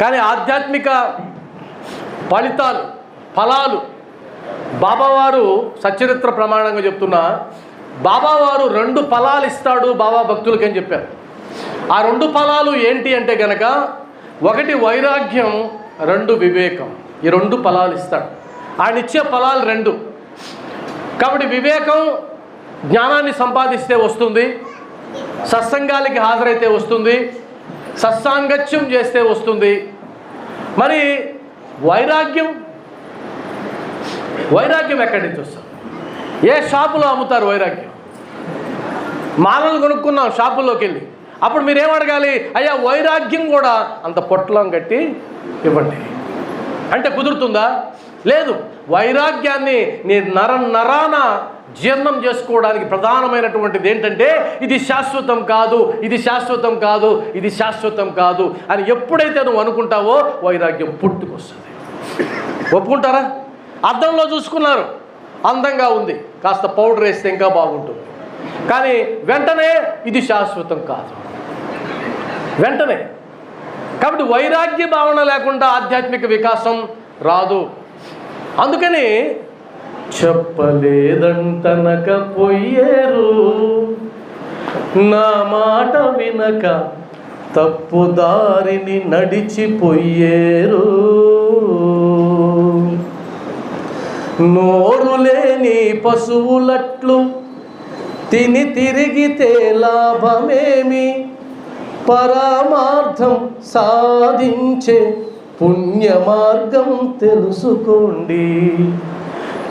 కానీ ఆధ్యాత్మిక ఫలితాలు ఫలాలు. బాబావారు సచరిత్ర ప్రమాణంగా చెప్తున్నా బాబావారు రెండు ఫలాలు ఇస్తాడు బాబా భక్తులకి అని చెప్పారు. ఆ రెండు ఫలాలు ఏంటి అంటే గనక ఒకటి వైరాగ్యం రెండు వివేకం. ఈ రెండు ఫలాలు ఇస్తాడు. ఆయన ఇచ్చే ఫలాలు రెండు. కాబట్టి వివేకం జ్ఞానాన్ని సంపాదిస్తే వస్తుంది సత్సంగాలకి హాజరైతే వస్తుంది సత్సాంగత్యం చేస్తే వస్తుంది. మరి వైరాగ్యం? వైరాగ్యం ఎక్కడి నుంచి వస్తుంది? ఏ షాపులో అమ్ముతారు వైరాగ్యం? మాలలు కొనుక్కున్నాం షాపుల్లోకి వెళ్ళి. అప్పుడు మీరేం అడగాలి? అయ్యా వైరాగ్యం కూడా అంత పొట్లం కట్టి ఇవ్వండి. అంటే కుదురుతుందా? లేదు వైరాగ్యాన్ని నీ నర నరాన జీర్ణం చేసుకోవడానికి ప్రధానమైనటువంటిది ఏంటంటే ఇది శాశ్వతం కాదు ఇది శాశ్వతం కాదు ఇది శాశ్వతం కాదు అని ఎప్పుడైతే నువ్వు అనుకుంటావో వైరాగ్యం పుట్టుకొస్తుంది. ఒప్పుకుంటారా? అద్దంలో చూసుకున్నారు. అందంగా ఉంది. కాస్త పౌడర్ వేస్తే ఇంకా బాగుంటుంది. కానీ వెంటనే ఇది శాశ్వతం కాదు. వెంటనే. కాబట్టి వైరాగ్య భావన లేకుండా ఆధ్యాత్మిక వికాసం రాదు. అందుకని చెప్పలేదంటనక పోయేరు. నా మాట వినక తప్పుదారిని నడిచిపోయేరు నోరు లేని పశువులట్లు తిని తిరిగితే లాభమేమి? పరమార్థం సాధించే పుణ్య మార్గం తెలుసుకోండి.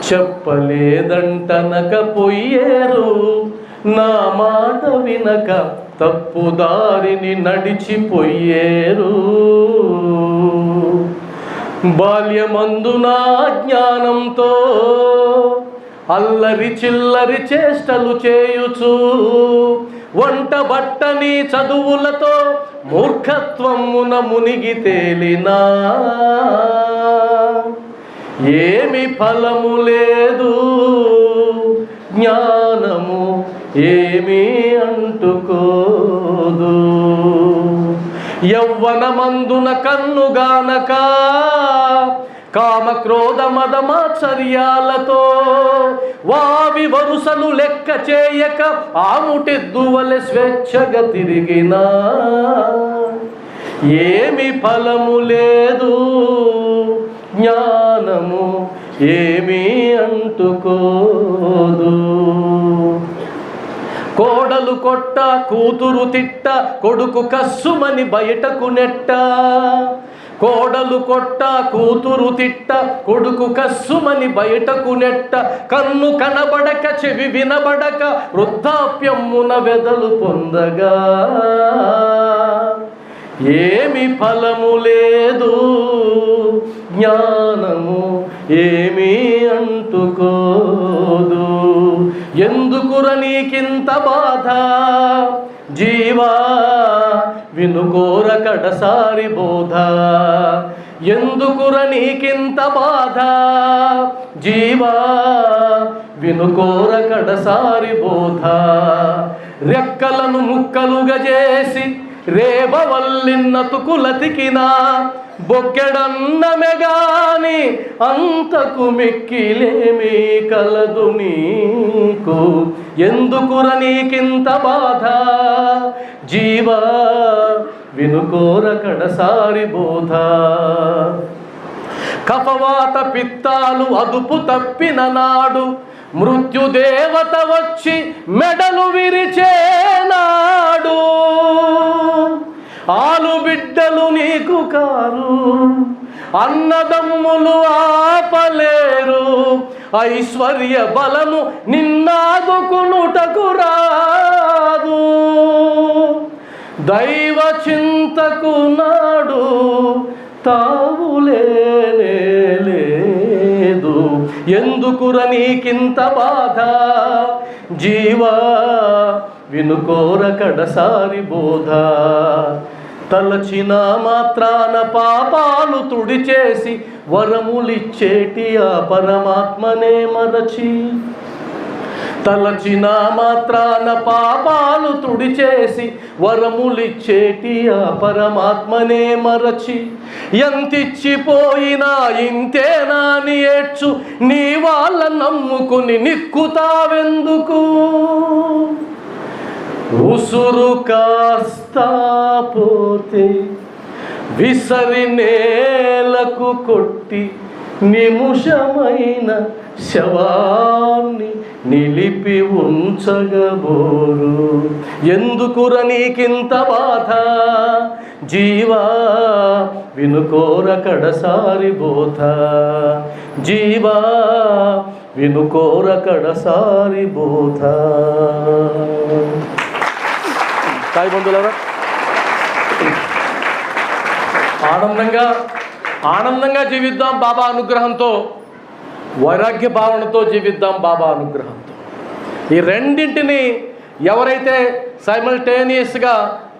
చెప్పలేదంటనకపోయారు. నా మాట వినక తప్పుదారిని నడిచిపోయేరు. బాల్యమందున జ్ఞానంతో అల్లరి చిల్లరి చేష్టలు చేయుచు వంట బట్టని చదువులతో మూర్ఖత్వమున మునిగి తేలినా. ఏమి ఫలము లేదు జ్ఞానము ఏమీ అంటుకోదు. యవ్వనమందున కన్నుగానక కామ క్రోధ మదమాచర్యాలతో వావి వరుసలు లెక్క చేయక ఆముటెద్దువలె స్వేచ్ఛగా తిరిగినా. ఏమి ఫలము లేదు జ్ఞానము ఏమీ అంటుకోదు. కోడలు కొట్ట కూతురు తిట్ట కొడుకు కస్సుమని బయటకు నెట్ట. కోడలు కొట్ట కూతురు తిట్ట కొడుకు కస్సుమని బయటకు నెట్ట కన్ను కనబడక చెవి వినబడక వృద్ధాప్యమున వెదలు పొందగా. ఏమి ఫలము లేదు జ్ఞానము ఏమీ అంటుకోదు. ఎందుకుర నీకింత బాధ? జీవా వినుకోర కడసారి బోధ. ఎందుకుర నీకింత బాధ? జీవా వినుకోర కడసారి బోధ. రెక్కలను ముక్కలుగా చేసి రేబవల్లిన్నతుకులతికినా బొక్కెడన్నమెగాని అంతకు మిక్కిలేమీ కలదు నీకు. ఎందుకుర నీకింత బాధ? జీవా వినుకోర కడసారి బోధ. కఫవాత పిత్తాలు అదుపు తప్పిన నాడు మృత్యుదేవత వచ్చి మెడలు విరిచే కారు. అన్నదమ్ములు ఆపలేరు. ఐశ్వర్య బలము నిన్నాదుకునుటకు రాదు. దైవ చింతకు నాడు తావులేనే లేదు. ఎందుకుర నీకింత బాధ? జీవా వినుకోర కడసారి బోధ. తలచిన మాత్రాన పాపాలు తుడిచేసి వరములిచ్చేటి ఆ పరమాత్మనే మరచి. తలచిన మాత్రాన పాపాలు తుడిచేసి వరములిచ్చేటి ఆ పరమాత్మనే మరచి. ఎంతిచ్చిపోయినా ఇంతేనా ఏడ్చు నీ వాళ్ళ నమ్ముకుని నిక్కుతావెందుకు? ఉసురు కాస్తా పోతే విసరి నేలకు కొట్టి నిముషమైన శవాన్ని నిలిపి ఉంచగబోరు ఎందుకుర నీకింత బాధ? జీవా వినుకోర కడసారి బోధ జీవా వినుకోర కడసారి బోధ తాయి బంధువులారా. ఆనందంగా ఆనందంగా జీవిద్దాం బాబా అనుగ్రహంతో వైరాగ్య భావనతో జీవిద్దాం బాబా అనుగ్రహంతో. ఈ రెండింటిని ఎవరైతే సైమల్టేనియస్గా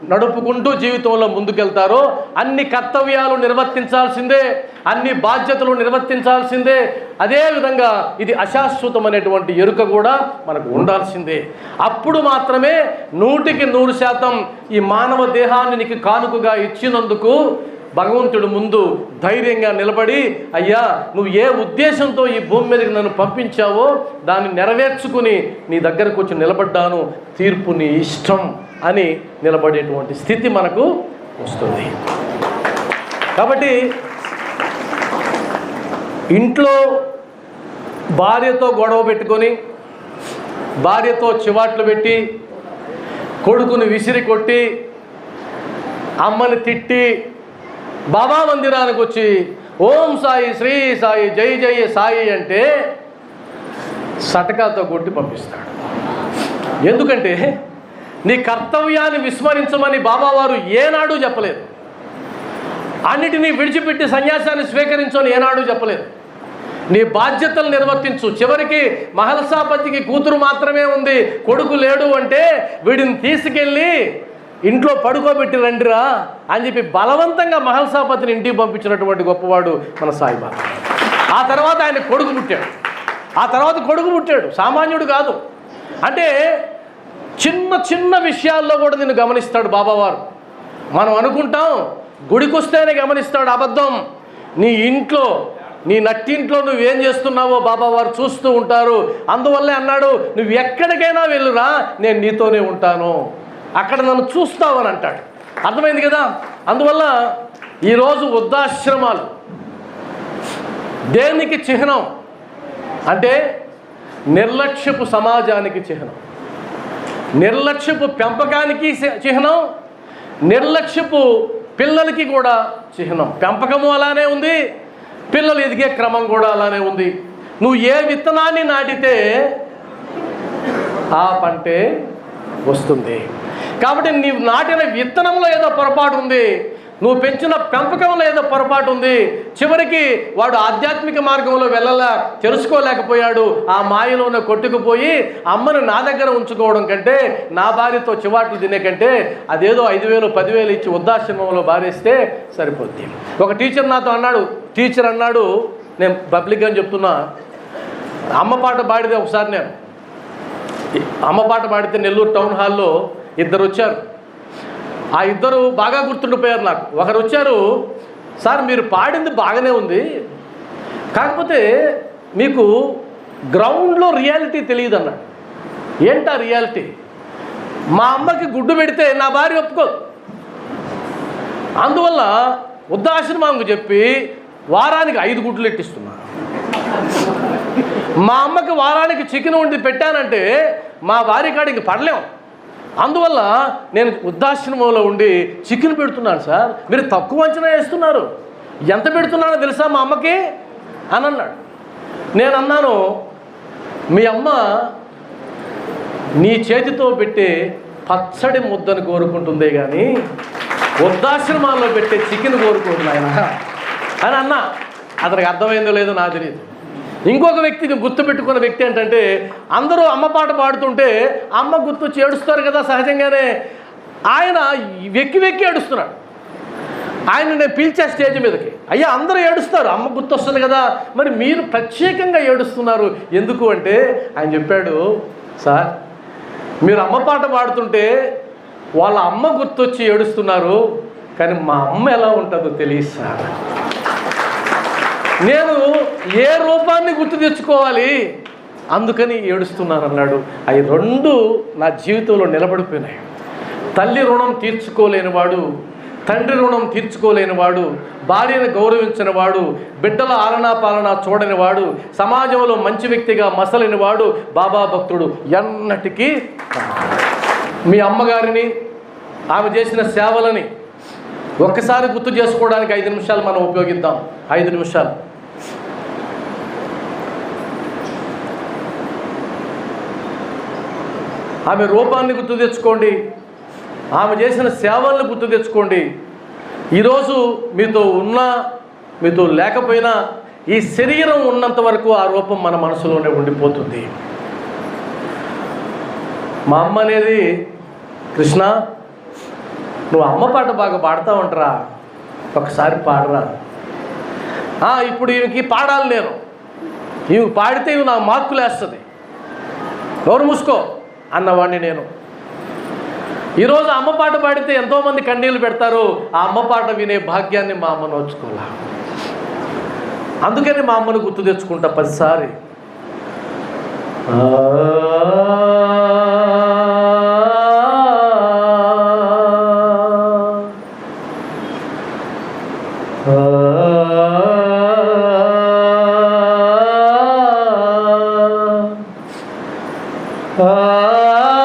నడుపుకుంటూ జీవితంలో ముందుకెళ్తారో అన్ని కర్తవ్యాలు నిర్వర్తించాల్సిందే అన్ని బాధ్యతలు నిర్వర్తించాల్సిందే. అదేవిధంగా ఇది అశాశ్వతమైనటువంటి ఎరుక కూడా మనకు ఉండాల్సిందే. అప్పుడు మాత్రమే నూటికి నూరు శాతం ఈ మానవ దేహాన్ని నీకు కానుకగా ఇచ్చినందుకు భగవంతుడు ముందు ధైర్యంగా నిలబడి అయ్యా నువ్వు ఏ ఉద్దేశంతో ఈ భూమి మీదకి నన్ను పంపించావో దాన్ని నెరవేర్చుకుని నీ దగ్గరకు వచ్చి నిలబడ్డాను. తీర్పు నీ ఇష్టం. అని నిలబడేటువంటి స్థితి మనకు వస్తుంది. కాబట్టి ఇంట్లో భార్యతో గొడవ పెట్టుకొని భార్యతో చివాట్లు పెట్టి కొడుకుని విసిరి కొట్టి అమ్మని తిట్టి బాబా మందిరానికి వచ్చి ఓం సాయి శ్రీ సాయి జై జై సాయి అంటే సటకాతో కొట్టి పంపిస్తాడు. ఎందుకంటే నీ కర్తవ్యాన్ని విస్మరించమని బాబావారు ఏనాడు చెప్పలేదు. అన్నిటినీ విడిచిపెట్టి సన్యాసాన్ని స్వీకరించని ఏనాడు చెప్పలేదు. నీ బాధ్యతలు నిర్వర్తించు. చివరికి మహల్సాపతికి కూతురు మాత్రమే ఉంది కొడుకు లేడు అంటే వీడిని తీసుకెళ్ళి ఇంట్లో పడుకోబెట్టి రండిరా అని చెప్పి బలవంతంగా మహల్సాపతిని ఇంటికి పంపించినటువంటి గొప్పవాడు మన సాయిబాబా ఆ తర్వాత ఆయన కొడుకు పుట్టాడు. ఆ తర్వాత కొడుకు పుట్టాడు. సామాన్యుడు కాదు. అంటే చిన్న చిన్న విషయాల్లో కూడా నిన్ను గమనిస్తాడు బాబావారు. మనం అనుకుంటాం గుడికొస్తేనే గమనిస్తాడు అబద్ధం. నీ ఇంట్లో నీ నట్టింట్లో నువ్వేం చేస్తున్నావో బాబావారు చూస్తూ ఉంటారు. అందువల్లే అన్నాడు నువ్వు ఎక్కడికైనా వెళ్ళురా నేను నీతోనే ఉంటాను. అక్కడ నన్ను చూస్తావని అంటాడు. అర్థమైంది కదా? అందువల్ల ఈరోజు వృద్ధాశ్రమాలు దేనికి చిహ్నం? అంటే నిర్లక్ష్యపు సమాజానికి చిహ్నం. నిర్లక్ష్యపు పెంపకానికి చిహ్నం నిర్లక్ష్యపు పిల్లలకి కూడా చిహ్నం. పెంపకము అలానే ఉంది పిల్లలు ఎదిగే క్రమం కూడా అలానే ఉంది. నువ్వు ఏ విత్తనాన్ని నాటితే ఆ పంటే వస్తుంది. కాబట్టి నీవు నాటిన విత్తనంలో ఏదో పొరపాటు ఉంది. నువ్వు పెంచిన పెంపకంలో ఏదో పొరపాటు ఉంది. చివరికి వాడు ఆధ్యాత్మిక మార్గంలో వెళ్ళలా తెలుసుకోలేకపోయాడు. ఆ మాయలోనే కొట్టుకుపోయి అమ్మను నా దగ్గర ఉంచుకోవడం కంటే నా భార్యతో చివాట్లు తినే కంటే అదేదో ఐదు వేలు పదివేలు ఇచ్చి వృద్ధాశ్రమంలో బారేస్తే సరిపోద్ది. ఒక టీచర్ నాతో అన్నాడు టీచర్ అన్నాడు నేను పబ్లిక్గా చెప్తున్నా. అమ్మ పాట పాడితే ఒకసారి నేను అమ్మ పాట పాడితే నెల్లూరు టౌన్ హాల్లో ఇద్దరు వచ్చారు. ఆ ఇద్దరు బాగా గుర్తుండిపోయారు నాకు. ఒకరు వచ్చారు సార్ మీరు పాడింది బాగానే ఉంది. కాకపోతే మీకు గ్రౌండ్లో రియాలిటీ తెలియదు అన్నాడు ఏంటా రియాలిటీ? మా అమ్మకి గుడ్డు పెడితే నా భార్య ఒప్పుకోదు. అందువల్ల వృద్ధాశ్రమానికి చెప్పి వారానికి ఐదు గుడ్లు ఎట్టిస్తున్నా. మా అమ్మకి వారానికి చికెన్ వండి పెట్టానంటే మా భార్య కాడికి పడలేం. అందువల్ల నేను వృద్ధాశ్రమంలో ఉండి చికెన్ పెడుతున్నాను సార్. మీరు తక్కువ అంచనా వేస్తున్నారు. ఎంత పెడుతున్నానో తెలుసా మా అమ్మకి? అని అన్నాడు. నేను అన్నాను మీ అమ్మ నీ చేతితో పెట్టే పచ్చడి ముద్దను కోరుకుంటుందే కానీ వృద్ధాశ్రమాల్లో పెట్టే చికెన్ కోరుకుంటుంది ఆయన. అని అన్నా. అతనికి అర్థమైందో లేదో నాకు తెలియదు. ఇంకొక వ్యక్తిని గుర్తు పెట్టుకున్న వ్యక్తి ఏంటంటే అందరూ అమ్మ పాట పాడుతుంటే అమ్మ గుర్తొచ్చి ఏడుస్తారు కదా సహజంగానే. ఆయన వెక్కి వెక్కి ఏడుస్తున్నాడు. ఆయన నేను పిలిచే స్టేజ్ మీదకి. అయ్యా అందరూ ఏడుస్తారు. అమ్మ గుర్తొస్తుంది కదా. మరి మీరు ప్రత్యేకంగా ఏడుస్తున్నారు. ఎందుకు అంటే ఆయన చెప్పాడు సార్ మీరు అమ్మ పాట పాడుతుంటే వాళ్ళ అమ్మ గుర్తొచ్చి ఏడుస్తున్నారు. కానీ మా అమ్మ ఎలా ఉంటుందో తెలియదు సార్. నేను ఏ రూపాన్ని గుర్తు తెచ్చుకోవాలి? అందుకని ఏడుస్తున్నాను అన్నాడు అవి రెండు నా జీవితంలో నిలబడిపోయినాయి. తల్లి రుణం తీర్చుకోలేనివాడు తండ్రి రుణం తీర్చుకోలేని వాడు భార్యను గౌరవించినవాడు బిడ్డల ఆలనా పాలన చూడని వాడు సమాజంలో మంచి వ్యక్తిగా మసలిన వాడు బాబా భక్తుడు ఎన్నటికీ మీ అమ్మగారిని ఆమె చేసిన సేవలని ఒక్కసారి గుర్తు చేసుకోవడానికి ఐదు నిమిషాలు మనం ఉపయోగిద్దాం. ఐదు నిమిషాలు. ఆమె రూపాన్ని గుర్తు తెచ్చుకోండి. ఆమె చేసిన సేవలను గుర్తు తెచ్చుకోండి. ఈరోజు మీతో ఉన్నా మీతో లేకపోయినా ఈ శరీరం ఉన్నంత వరకు ఆ రూపం మన మనసులోనే ఉండిపోతుంది. మా అమ్మ అనేది కృష్ణ నువ్వు అమ్మ పాట బాగా పాడుతూ ఉంటారా? ఒకసారి పాడరా. "ఆ, ఇప్పుడు ఈమెకి పాడాలి నేను. ఇవి పాడితే ఇవి నా మార్కులు వేస్తుంది నోరు మూసుకో అన్నవాడిని నేను. ఈరోజు అమ్మ పాట పాడితే ఎంతోమంది కన్నీళ్ళు పెడతారు. ఆ అమ్మ పాట వినే భాగ్యాన్ని మా అమ్మ నోచుకోవాలా? అందుకని మా అమ్మను గుర్తు తెచ్చుకుంటా పదిసారి. 啊。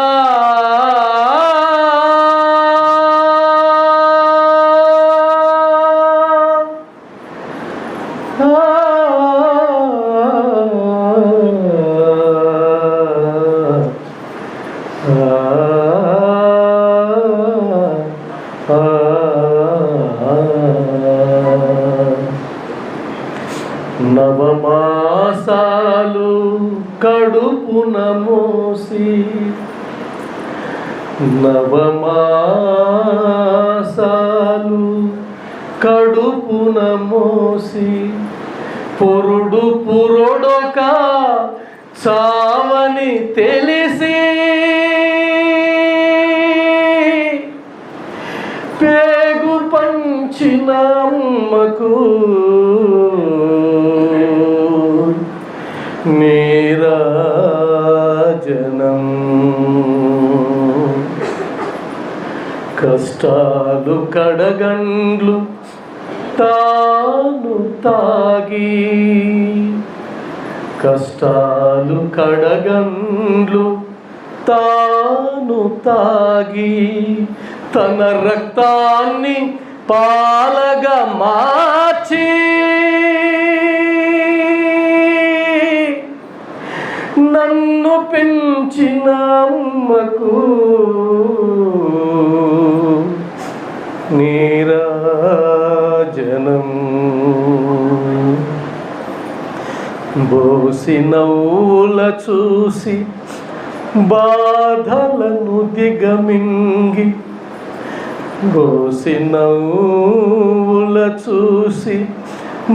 పేగు పంచిన అమ్మకు నీరాజనం. కష్టాలు కడగండ్లు తాను తాగి. కష్టాలు కడగండ్లు తాను తాగి. తన రక్తాన్ని పాలగా మార్చి నన్ను పెంచిన అమ్మకు నీరాజనం. బోసి నవ్వుల చూసి బాధలను దిగమింగి గోసినవుల చూసి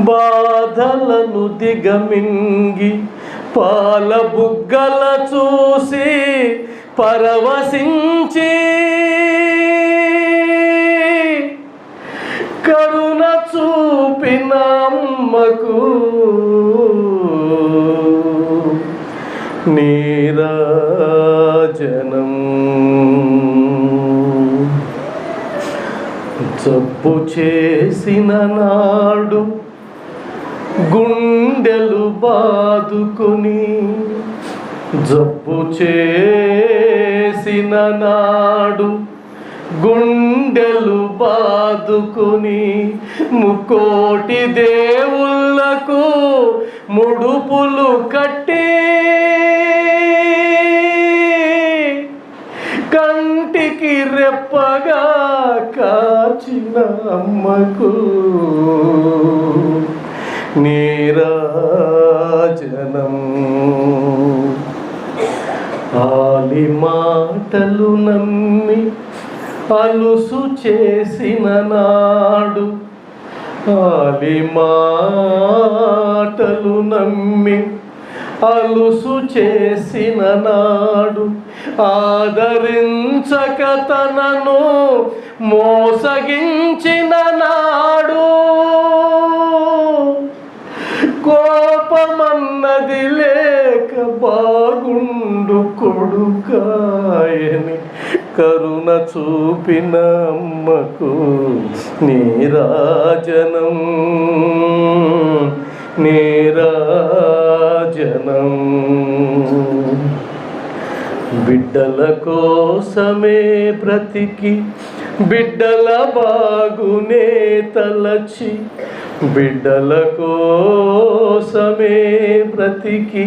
బాధలను దిగమింగి పాల బుగ్గల చూసి పరవశించి కరుణ చూపిన అమ్మకు నీరాజనం తప్పు చేసిన నాడు గుండెలు బాదుకొని జబ్బు చేసిన నాడు గుండెలు బాదుకొని ముకోటి దేవుళ్ళకు ముడుపులు కట్టి కంటికి రెప్పగా కాచిన అమ్మకు నీరాజనం. ఆలి మాటలు నమ్మి అలుసు చేసిన నాడు ఆలి మాటలు నమ్మి అలుసు చేసిన నాడు ఆదరించక తనను మోసగించిన నాడు కోపమన్నది లేక బాగుండు కొడుకాయని కరుణ చూపిన అమ్మకు నీరాజనం నీరాజనం బిడ్డల కోసమే బ్రతికి బిడ్డల బాగునే తలచి బిడ్డల కోసమే బ్రతికి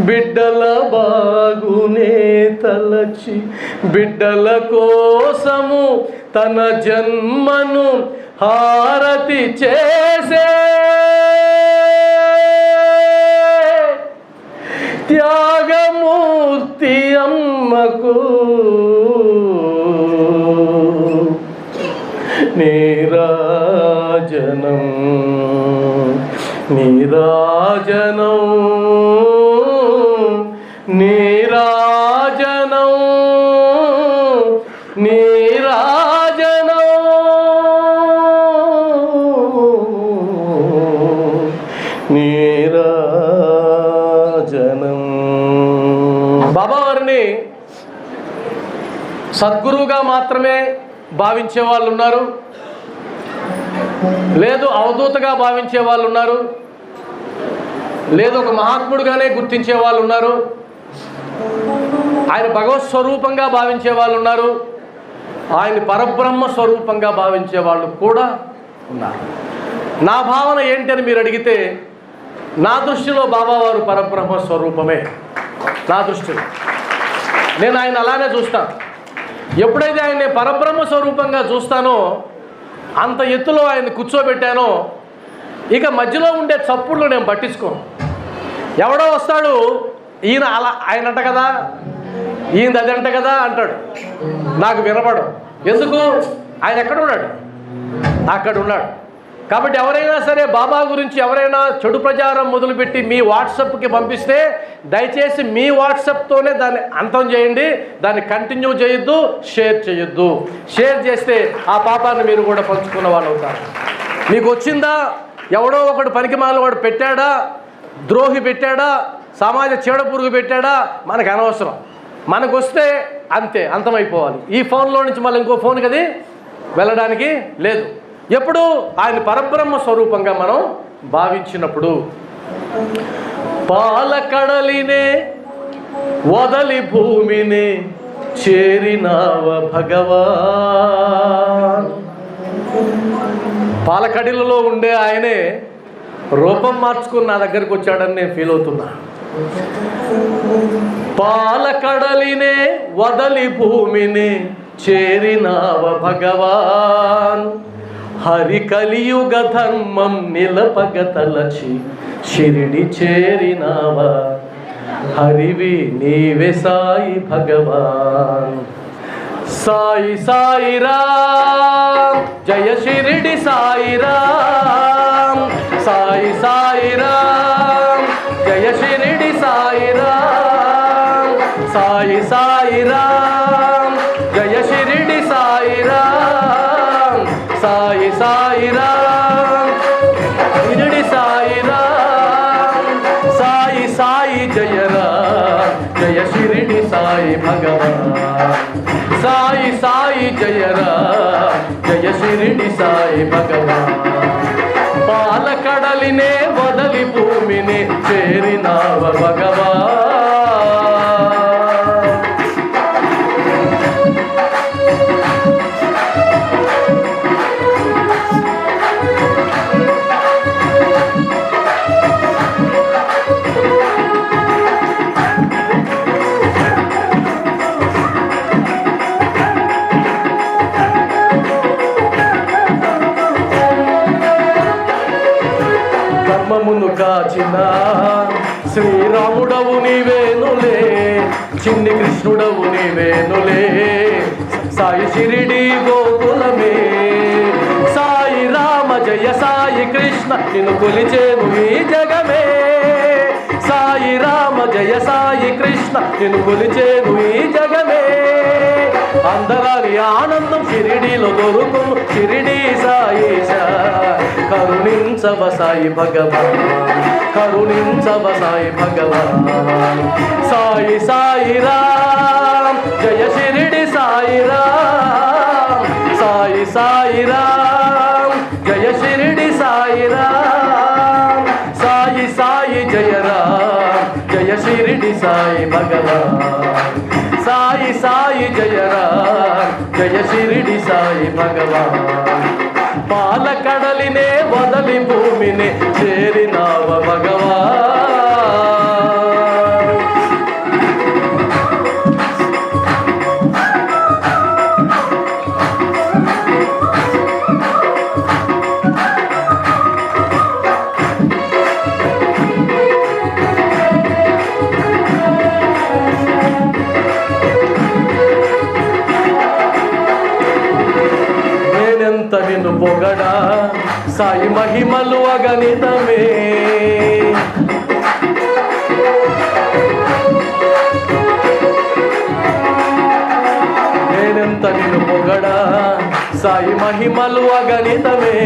బిడ్డల బాగునే తలచి బిడ్డల కోసము తన జన్మను హారతి చేసే అమ్మకు నీరాజనం నీరాజనం సద్గురువుగా మాత్రమే భావించే వాళ్ళు ఉన్నారు లేదు అవధూతగా భావించే వాళ్ళు ఉన్నారు లేదు ఒక మహాత్ముడుగానే గుర్తించే వాళ్ళు ఉన్నారు ఆయన భగవత్ స్వరూపంగా భావించే వాళ్ళు ఉన్నారు ఆయన పరబ్రహ్మ స్వరూపంగా భావించే వాళ్ళు కూడా ఉన్నారు. నా భావన ఏంటని మీరు అడిగితే నా దృష్టిలో బాబావారు పరబ్రహ్మ స్వరూపమే. నా దృష్టిలో. నేను ఆయన అలానే చూస్తాను. ఎప్పుడైతే ఆయన్ని పరబ్రహ్మ స్వరూపంగా చూస్తానో అంత ఎత్తులో ఆయన కూర్చోబెట్టానో ఇక మధ్యలో ఉండే చప్పుళ్ళు నేను పట్టించుకోను. ఎవడో వస్తాడు ఈయన అలా ఆయన అంట కదా ఈయన అది అంట కదా అంటాడు. నాకు వినపడం ఎందుకు? ఆయన ఎక్కడ ఉన్నాడు? అక్కడ ఉన్నాడు. కాబట్టి ఎవరైనా సరే బాబా గురించి ఎవరైనా చెడు ప్రచారం మొదలుపెట్టి మీ వాట్సాప్కి పంపిస్తే దయచేసి మీ వాట్సాప్తోనే దాన్ని అంతం చేయండి దాన్ని కంటిన్యూ చేయొద్దు షేర్ చేయొద్దు. షేర్ చేస్తే ఆ పాపాన్ని మీరు కూడా పంచుకున్న వాళ్ళు అవుతారు. మీకు వచ్చిందా? ఎవడో ఒకడు పనికి వాడు పెట్టాడా? ద్రోహి పెట్టాడా? సమాజ చీడ పురుగు పెట్టాడా? మనకు అనవసరం. మనకు వస్తే అంతే అంతమైపోవాలి. ఈ ఫోన్లో నుంచి మళ్ళీ ఇంకో ఫోన్ కది? వెళ్ళడానికి లేదు. ఎప్పుడు? ఆయన పరబ్రహ్మ స్వరూపంగా మనం భావించినప్పుడు. పాలకడలినే వదలి భూమిని చేరినావ భగవా పాలకడిలలో ఉండే ఆయనే రూపం మార్చుకుని నా దగ్గరికి వచ్చాడని నేను ఫీల్ అవుతున్నా. పాలకడలినే వదలి భూమిని చేరినావ భగవాన్. హరి కలియుగ ధర్మం నిలపగ తలచి షిరిడి చేరినావా. హరివి నీవే సాయి భగవాన్. సాయి సాయి జయ షిరిడి సాయి సాయి సాయి జయ షిరిడి సాయి జయ రామ్ జయ షిరిడి సాయి భగవాన్. పాలకడలినే వదలి భూమిని చేరినావ భగవాన్. షిరిడి గోకులమే. సాయి రామ జయ సాయి కృష్ణ నిన్ను కొలిచేను ఈ జగమే. సాయి రామ జయ సాయి కృష్ణ నిన్ను కొలిచేను ఈ జగమే. అందరాని ఆనందం షిరిడీలో దొరుకును. షిరిడి సాయేశ కరుణించవ సాయి భగవాన్. కరుణించవ సాయి భగవాన్. సాయి సాయి రామ్. జయ షిరిడి సాయి రామ్. సాయి సాయి రామ్. జయ షిరిడి సాయి రామ్. సాయి సాయి జయ రామ్. జయ షిరిడి సాయి భగవాన్. సాయి సాయి జయ జయ శిరిడి సాయి భగవాన్. పాల కడలినే వదలి భూమిని చేరినావ భగవాన్. మహిమలు అగణితమే నేనెంత నిన్ను పొగడా సాయి మహిమలు అగణితమే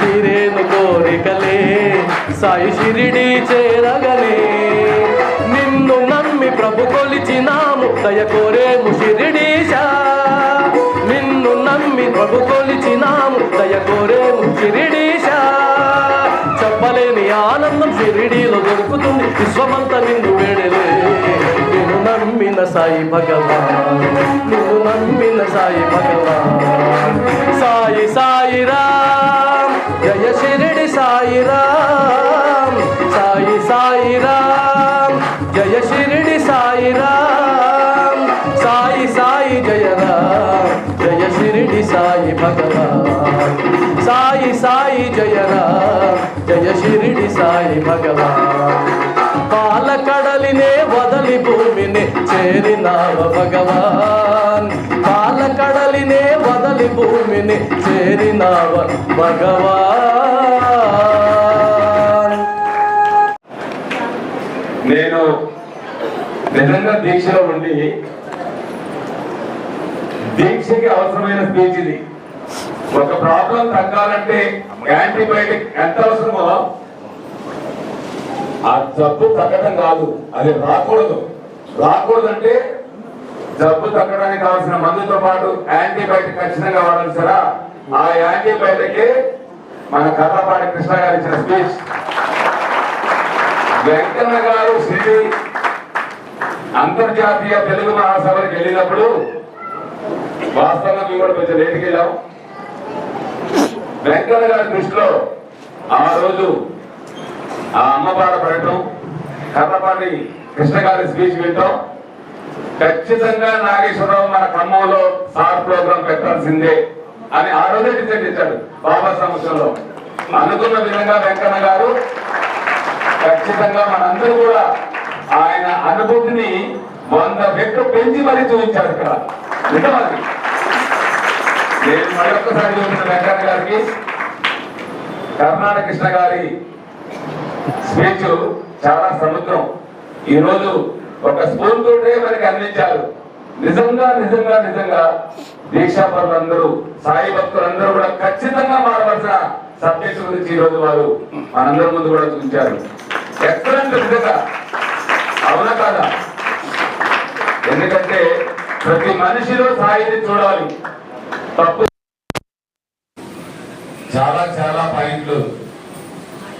తీరేను కోరికలే సాయి షిరిడి చేరగలే. నిన్ను నమ్మి ప్రభు కొలిచినాము దయ కోరేము షిరిడీశా నిన్ను నమ్మి ప్రభు కొలిచినాము దయ కోరేము షిరిడీశా నీ ఆనందం సిరిడీలో దొరుకుతుంది. విశ్వమంతా నిన్ను వేడలే. నిన్ను నమ్మిన సాయి భగవాన్. నిన్ను నమ్మిన సాయి భగవాన్. సాయి సాయి రామ్. జయ షిరిడి సాయి రామ్. సాయి సాయి రామ్. జయ షిరిడి సాయి రామ్. సాయి సాయి జయ రామ్. జయ షిరిడి సాయి భగవాన్. సాయి సాయి జయ రామ్. సాయి సాయి భగవాన్ పాలకడలినే వదలి భూమిని చేరినావ భగవాన్. పాలకడలినే వదలి భూమిని చేరినావ భగవాన్. నేను నిజంగా దీక్షలో ఉండి దీక్షకి అవసరమైన స్పీచ్ ఇది. ఒక ప్రాబ్లం తగ్గాలంటే యాంటీబయాటిక్ ఎంత అవసరమో ఆ జబ్బు తగ్గడం కాదు. అది రాకూడదు. రాకూడదంటే జబ్బు తగ్గడానికి కావాల్సిన మందుతో పాటు యాంటీబయాటిక్ ఖచ్చితంగా వాడాలి సరా. ఆ యాంటీబయాటిక్ మన కర్రపాటి కృష్ణ గారు ఇచ్చిన స్పీచ్. వెంకన్న గారు శ్రీ అంతర్జాతీయ తెలుగు మహాసభకి వెళ్ళినప్పుడు వాస్తవంగా మేము కూడా కొంచెం లేటుకెళ్ళాం వెంకన్న గారి దృష్టిలో ఆ రోజు ఆ అమ్మపాడ పడటం కర్రపాటి కృష్ణ గారి స్పీచ్ వింటాం. ఖచ్చితంగా నాగేశ్వరరావు మన ఖమ్మంలో సార్ ప్రోగ్రాం పెట్టాల్సిందే అని ఆ రోజే డిసైడ్ చేశాడు బాబా సంవత్సరంలో అనుకున్న విధంగా వెంకన్న గారు ఖచ్చితంగా మనందరూ కూడా ఆయన అనుభూతిని వంద రెట్లు పెంచి మరీ చూపించారు ఇక్కడ. నిజమాది నేను మరొకసారి చూసిన వెంకన్న గారికి కర్ణాటక కృష్ణ గారి స్పీచ్ చాలా సముద్రం. ఈ రోజు ఒక స్పూన్ తోటే మనకి అందించారు నిజంగా నిజంగా నిజంగా దీక్షాపరులందరూ సాయి భక్తులందరూ కూడా ఖచ్చితంగా మారవలసిన సబ్జెక్ట్ గురించి ఈ రోజు వారు మనందరి ముందు కూడా చూపించారు. ఎక్సలెంట్ నిజంగా అవునా కాదా? ఎందుకంటే ప్రతి మనిషిలో సాయిని చూడాలి. తప్పు. చాలా చాలా పాయింట్లు.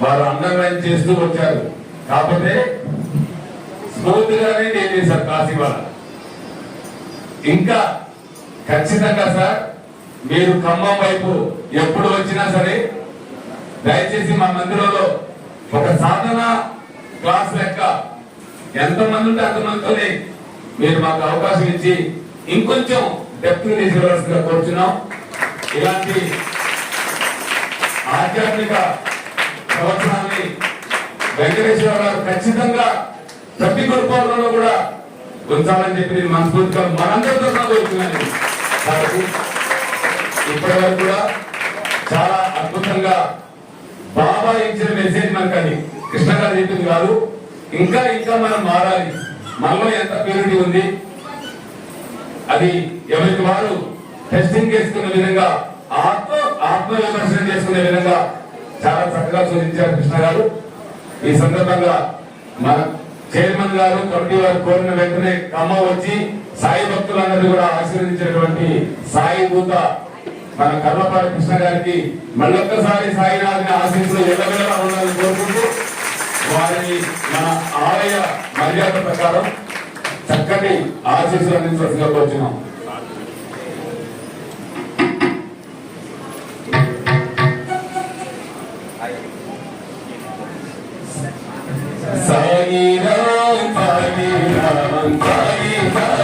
వారు అండర్లైన్ చేస్తూ వచ్చారు? కాకపోతే స్మూత్ గానే నేను చేశారు కాశీ ఇంకా ఖచ్చితంగా సార్ మీరు ఖమ్మం వైపు ఎప్పుడు వచ్చినా సరే దయచేసి మా మందిరంలో ఒక సాధన క్లాస్ లెక్క ఎంతమంది ఉంటే అంతమందితోనే మీరు మాకు అవకాశం ఇచ్చి ఇంకొంచెం డెప్త్ తీసుకురావాల్సిందిగా కోరుచున్నాం. ఇలాంటి ఆధ్యాత్మిక సంవత్సరాన్ని వెంకటేశ్వర గారు ఖచ్చితంగా ప్రతి కుటుంబంలో కూడా ఉంచాలని చెప్పి నేను మనస్ఫూర్తిగా మనందరితో కోరుతున్నాను కాబట్టి ఇప్పటి వరకు కూడా చాలా అద్భుతంగా బాబా ఇచ్చిన మెసేజ్ మనకు అది కృష్ణ గారు చెప్పింది కాదు. ఇంకా ఇంకా మనం మారాలి. మనలో ఎంత ప్యూరిటీ ఉంది? అది ఎవరికి వారు? టెస్టింగ్ చేసుకునే విధంగా ఆత్మ ఆత్మ విమర్శనం చేసుకునే విధంగా చాలా చక్కగా సూచించారు కృష్ణ గారు. ఈ సందర్భంగా మన చైర్మన్ గారు కమిటీ వారు కోరిన వెంటనే కమ్మ వచ్చి సాయి భక్తులందరినీ కూడా ఆశీర్వదించినటువంటి సాయి భూత మన కర్మపాటి కృష్ణ గారికి మళ్ళొక్కసారి సాయినాథుని ఆశీస్సులు ఎల్లవెల్లలా ఉండాలని కోరుకుంటూ వారిని మన ఆలయ మర్యాద ప్రకారం చక్కటి ఆశీస్సులు అందించవలసిగా కోరుచున్నాం. Hari Ram, Hari Ram.